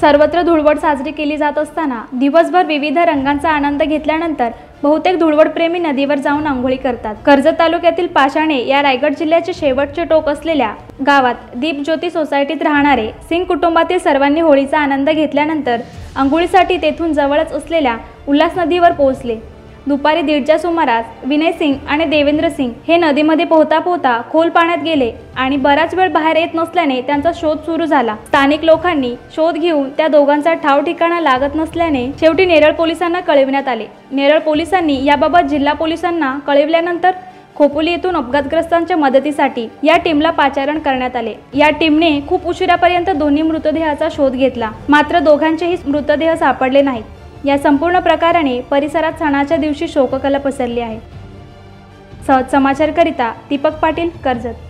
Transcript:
सर्वत्र धुळवड साजरी केली जात असताना दिवसभर विविध रंगांचा आनंद घेतल्यानंतर बहुतेक धुळवडप्रेमी नदीवर जाऊन आंघोळी करतात. कर्जत तालुक्यातील पाषाणे या रायगड जिल्ह्याचे शेवटचे टोक असलेल्या गावात दीपज्योती सोसायटीत राहणारे सिंग कुटुंबातील सर्वांनी होळीचा आनंद घेतल्यानंतर आंघोळीसाठी तेथून जवळच असलेल्या उल्हास नदीवर पोहोचले. दुपारी दीडच्या सुमारास विनय सिंग आणि देवेंद्र सिंग हे नदीमध्ये पोहता पोहता खोल पाण्यात गेले आणि बराच वेळ बाहेर येत नसल्याने त्यांचा शोध सुरू झाला. स्थानिक लोकांनी शोध घेऊन त्या दोघांचा ठाव ठिकाणा लागत नसल्याने शेवटी नेरळ पोलिसांना कळविण्यात आले. नेरळ पोलिसांनी याबाबत जिल्हा पोलिसांना कळविल्यानंतर खोपोली येथून अपघातग्रस्तांच्या मदतीसाठी या टीमला पाचारण करण्यात आले. या टीमने खूप उशिरापर्यंत दोन्ही मृतदेहाचा शोध घेतला. मात्र दोघांचेही मृतदेह सापडले नाहीत. या संपूर्ण प्रकाराने परिसरात सणाच्या दिवशी शोककला पसरली आहे. सहज समाचारकरिता दीपक पाटील कर्जत.